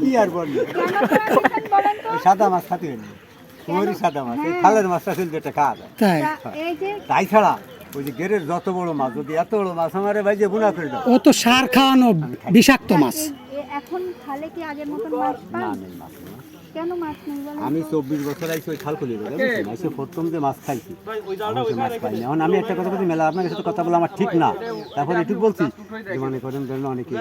কি আর বলি? সাদা মাছ খাতে সাদা মাছ। এই খালের মাছটা খাওয়া যায়। তাই? তা এই যে তাই ছাড়া ওই যে গেরের যত বড় মাছ যদি এত বড় মাছ আমারে ভাই যে বুনা করে দাও। ও তো সার খাওয়ানো বিষাক্ত মাছ। এ- এ- এখন খালে কি আগের মতন মাছ না পান? নেই মাছ। আমি চব্বিশ বছর আইসি ওই খাল খুলি এসে প্রথম যে মাছ খাইছি মাছ পাইনি এখন আমি একটা কথা বলছি মেলা আপনার সাথে কথা বলা আমার ঠিক না। তারপর এটুকু বলছি যে মনে করেন ধরেন অনেকে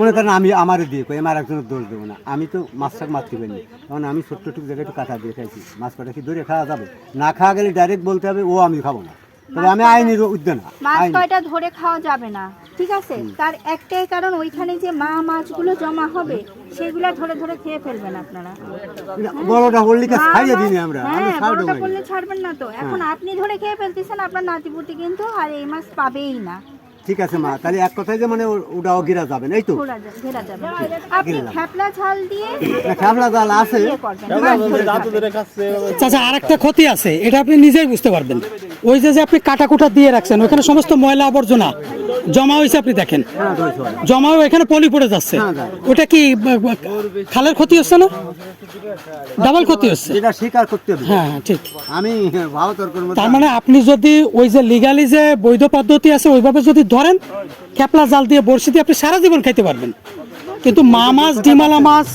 মনে করেন আমি আমারে দিয়ে কই আমার একজনের দোষ দেবো না। আমি তো মাছটাকে মাছ খেয়ে পারিনি। কারণ আমি ছোট্ট টুক জায়গায় একটু কাটা দিয়ে খাইছি। মাছ কাটা কি ধরে খাওয়া যাবে? না খাওয়া গেলে ডাইরেক্ট বলতে হবে ও আমি খাব না। তবে আমি আইনের উদ্যান মাছ আইন। কয়টা ধরে খাওয়া যাবে না? ঠিক আছে? তার একটাই কারণ ওইখানে যে মা মাছগুলো জমা হবে সেগুলো ধরে ধরে খেয়ে ফেলবেন আপনারা। বড়টা বললি দিনি আমরা? হ্যাঁ বড়টা দেবো ছাড়বেন না তো। এখন আপনি ধরে খেয়ে ফেলতেছেন আপনার নাতিপুতি কিন্তু আর এই মাছ পাবেই না। ঠিক আছে মা তাহলে এক কথায় যে মানে ওটাও গিরা যাবে এই তো? ঘোরা ঘেরা খেবলা জাল আছে। ইয়ে। চাচা আরেকটা ক্ষতি আছে এটা আপনি নিজেই বুঝতে পারবেন। ওই যে যে আপনি কাটা কুটা দিয়ে রাখছেন ওখানে সমস্ত ময়লা আবর্জনা জমা হয়েছে আপনি দেখেন। হ্যাঁ জমা হয়ে এখানে পলি পড়ে যাচ্ছে। ওটা কি খালের ক্ষতি হচ্ছে না? ডাবল ক্ষতি হচ্ছে? যেটা স্বীকার করতে হবে। হ্যাঁ হ্যাঁ ঠিক। আমি তার মানে আপনি যদি ওই যে লিগালি যে বৈধ পদ্ধতি আছে ওইভাবে যদি ধরেন ক্যাপলা জাল দিয়ে বড়শি দিয়ে আপনি সারা জীবন খাইতে পারবেন। কিন্তু মা মাছ ডিমালা মাছ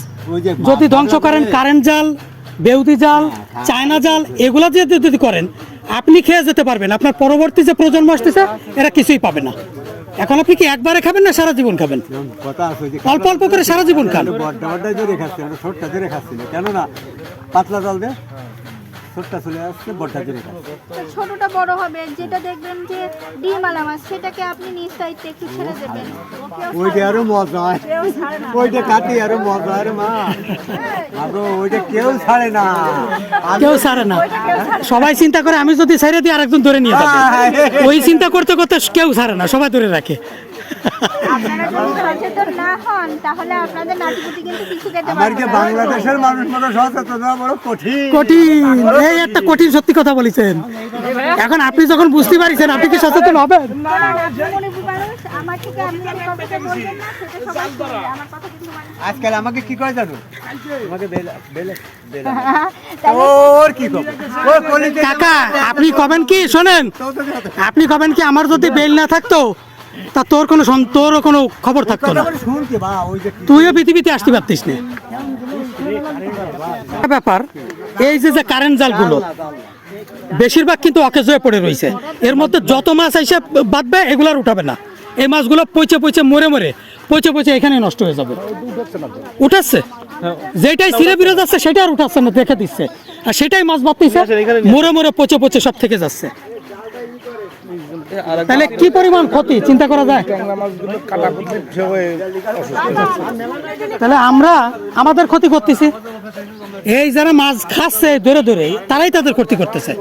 যদি ধ্বংস করেন কারেন্ট জাল বেউদি জাল চায়না জাল এগুলা দিয়ে যদি করেন আপনি খেয়ে যেতে পারবেন। আপনার পরবর্তী যে প্রজন্ম আসতেছে এরা কিছুই পাবে না। এখন আপনি কি একবারে খাবেন না সারা জীবন খাবেন? কথা আছে ওই যে অল্প অল্প করে সারা জীবন খান। খাচ্ছে আমরা ছোটটা খাচ্ছি না। কেননা পাতলা জল দে। ছোটটা চলে আসছে খাচ্ছে তো ছোটটা বড় হবে যেটা দেখবেন যে ডিমালা মাছ সেটাকে আপনি নিজ দায়িত্বে একটু ছেড়ে দেবেন। কেউ ওইটা আরও মজা। হয় ছাড়ে না। ওইটা কাটি আরও মজা হয় মা। ওইটা কেউ ছাড়ে না। কেউ ছাড়ে না। সবাই চিন্তা করে আমি যদি ছেড়ে দিই আরেকজন ধরে নিয়ে যাবে। ওই চিন্তা করতে করতে কেউ ছাড়ে না সবাই ধরে রাখে। আপনারা যদি সচেতন না হন তাহলে আপনাদের নাতিপুতি কিন্তু কিছু খেতে আমার যে বাংলাদেশের মানুষ মতো সচেতন হওয়া বড় কঠিন। কঠিন। এই একটা কঠিন সত্যি কথা বলেছেন। এখন আপনি যখন বুঝতে পারছেন আপনি কি সচেতন হবেন? কারণ আপনি মনিপুর মানুষ আমার থেকে আপনি যে কথাটা বলবেন না সেটা সবাই শুনবে আমার কথা কিন্তু মানে আজকাল আমাকে কি কয় জানো? আমাকে বেলা বেলা বেলা। তাহলে ওর কি খবর ওর কলিতে কাকা আপনি কবেন কি? শোনেন। আপনি কবেন কি? আমার যদি বেল না থাকতো তা তোর কোনো তোরও কোনো খবর থাকতো না। তুইও পৃথিবীতে আসতে পারতিস না। ব্যাপার এই যে যে কারেন্ট জালগুলো বেশিরভাগ কিন্তু অকেজ হয়ে পড়ে রয়েছে এর মধ্যে যত মাছ এসে বাঁধবে এগুলো আর উঠাবে না। এই মাছগুলো পচে পচে মরে মরে পচে পচে এখানে নষ্ট হয়ে যাবে। উঠাচ্ছে? যেটাই ছিঁড়ে বিরে যাচ্ছে সেটা আর উঠাচ্ছে না দেখে দিচ্ছে। আর সেটাই মাছ বাঁধতেছে মরে মরে পচে পচে সব থেকে যাচ্ছে। তাহলে কি পরিমাণ ক্ষতি? চিন্তা করা যায়। তাহলে আমরা আমাদের ক্ষতি করতেছি। এই যারা মাছ খাচ্ছে ধরে ধরে তারাই তাদের ক্ষতি করতেছে।